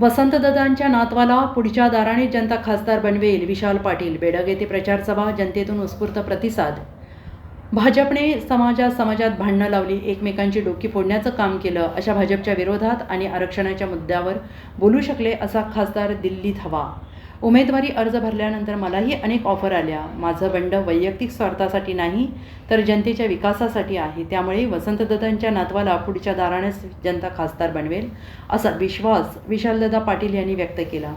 वसंतदादांच्या नातवाला पुढच्या दाराने जनता खासदार बनवेल विशाल पाटील. बेडग येथे प्रचारसभा जनतेतून उत्स्फूर्त प्रतिसाद. भाजपने समाजात समाजात भांडणं लावली एकमेकांची डोकी फोडण्याचं काम केलं. अशा भाजपच्या विरोधात आणि आरक्षणाच्या मुद्द्यावर बोलू शकले असा खासदार दिल्लीत हवा. उमेदवारी अर्ज भरल्यानंतर मलाही अनेक ऑफर आल्या. माझं बंड वैयक्तिक स्वार्थासाठी नाही तर जनतेच्या विकासासाठी आहे. त्यामुळे वसंतदादांच्या नातवाला पुढच्या दारानेच जनता खासदार बनवेल असा विश्वास विशालदादा पाटील यांनी व्यक्त केला.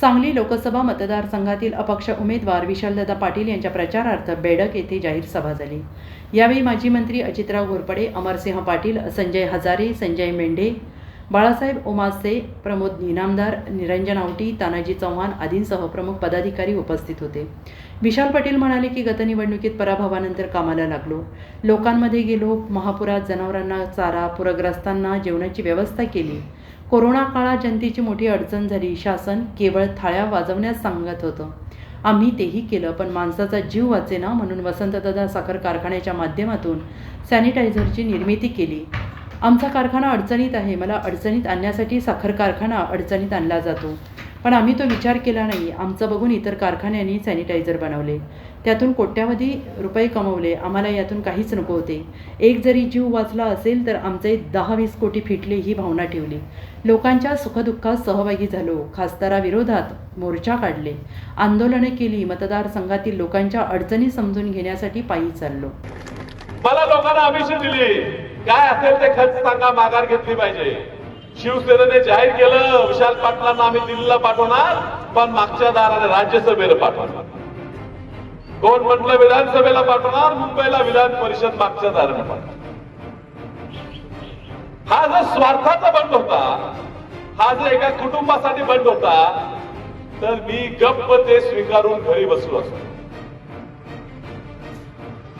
सांगली लोकसभा मतदारसंघातील अपक्ष उमेदवार विशालदादा पाटील यांच्या प्रचारार्थ बेडक येथे जाहीर सभा झाली. यावेळी माजी मंत्री अजितराव घोरपडे अमरसिंह पाटील संजय हजारे संजय मेंढे बाळासाहेब ओमासे प्रमोद इनामदार निरंजन आवटी तानाजी चव्हाण आदींसह प्रमुख पदाधिकारी उपस्थित होते. विशाल पाटील म्हणाले की गत निवडणुकीत पराभवानंतर कामाला लागलो. लोकांमध्ये गेलो महापुरात जनावरांना चारा पूरग्रस्तांना जेवणाची व्यवस्था केली. कोरोना काळात जनतेची मोठी अडचण झाली. शासन केवळ थाळ्या वाजवण्यास सांगत होतं. आम्ही तेही केलं पण माणसाचा जीव वाचेना म्हणून वसंतदादा साखर कारखान्याच्या माध्यमातून सॅनिटायझरची निर्मिती केली. आमचा कारखाना अडचणीत आहे मला अडचणीत आणण्यासाठी साखर कारखाना अडचणीत आणला जातो. पण आम्ही तो विचार केला नाही. आमचं बघून इतर कारखान्यांनी सॅनिटायझर बनवले. त्यातून कोट्यावधी रुपये कमवले. आम्हाला यातून काहीच नको होते. एक जरी जीव वाचला असेल तर आमचे दहा वीस कोटी फिटले ही भावना ठेवली. लोकांच्या सुखदुःखात सहभागी झालो. खासदाराविरोधात मोर्चा काढले. आंदोलने केली. मतदारसंघातील लोकांच्या अडचणी समजून घेण्यासाठी पायी चाललो. मला लोकांना अभिषेक दिली. काय असेल ते खर्च सांगा माघार घेतली पाहिजे. शिवसेनेने जाहीर केलं विशाल पाटलांना आम्ही दिल्लीला पाठवणार पण मागच्या दाराने राज्यसभेला पाठवणार. कोण म्हटलं विधानसभेला पाठवणार मुंबईला विधान परिषद मागच्या दाराने पाठवणार. हा जो स्वार्थाचा बंड होता हा जो एका कुटुंबासाठी बंड होता तर मी गप्प ते स्वीकारून घरी बसलो असतो.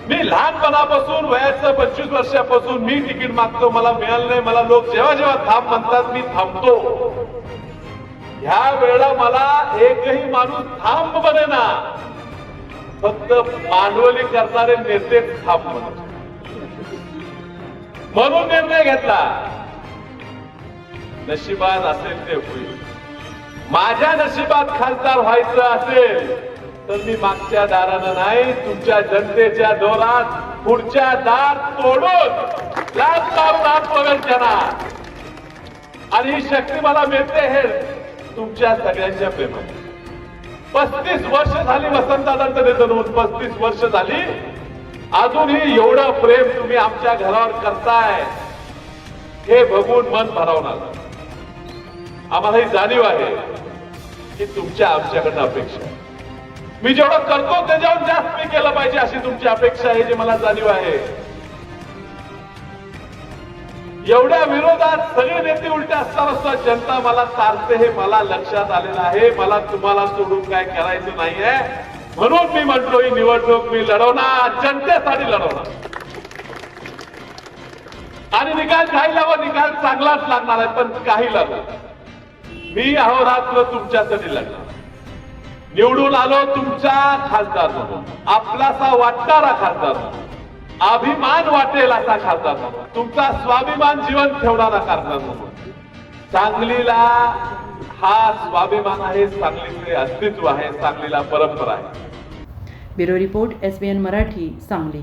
मी लहानपणापासून वयाचं पंचवीस वर्षापासून मी तिकीट मागतो मला मिळालं नाही मला लोक जेव्हा जेव्हा थांब म्हणतात मी थांबतो. ह्या वेळेला मला एकही माणूस थांब बने ना फक्त भांडवली करणारे नेते थांब म्हणून निर्णय घेतला. नशिबात असेल ते होईल. माझ्या नशिबात खासदार व्हायचं असेल तर मी मागच्या दारानं नाही तुमच्या जनतेच्या दोरात पुढच्या दार तोडून लाच मारून आत प्रवेश देणार आणि ही शक्ती मला मिळते हे तुमच्या सगळ्यांच्या प्रेमात पस्तीस वर्ष झाली वसंतदादांचं निधन होऊन पस्तीस वर्ष झाली. अजूनही एवढं प्रेम तुम्ही आमच्या घरावर करताय हे बघून मन भरवणार आम्हाला ही जाणीव आहे की तुमच्या आमच्याकडनं अपेक्षा आहे. मी जेवढं करतो त्याच्यावर जास्त मी केलं पाहिजे अशी तुमची अपेक्षा आहे जी मला जाणीव आहे. एवढ्या विरोधात सगळे नेते उलटे असताना सुद्धा जनता मला चालते हे मला लक्षात आलेलं आहे. मला तुम्हाला सोडून काय करायचं नाहीये. म्हणून मी म्हणतो ही निवडणूक मी लढवणार. जनतेसाठी लढवणार. आणि निकाल काही व निकाल चांगलाच लागणार आहे पण काही लागणार मी अहोरात्र तुमच्यासाठी लढणार. निवडून आलो तुमचा खासदार म्हणून. आपलासा वाटणारा खासदार म्हणून. अभिमान वाटेल असा खासदार म्हणून. तुमचा स्वाभिमान जीवन ठेवणारा खासदार म्हणून. सांगलीला हा स्वाभिमान आहे सांगलीचे अस्तित्व आहे सांगलीला परंपरा आहे. Bureau report S B N Marathi Sangli.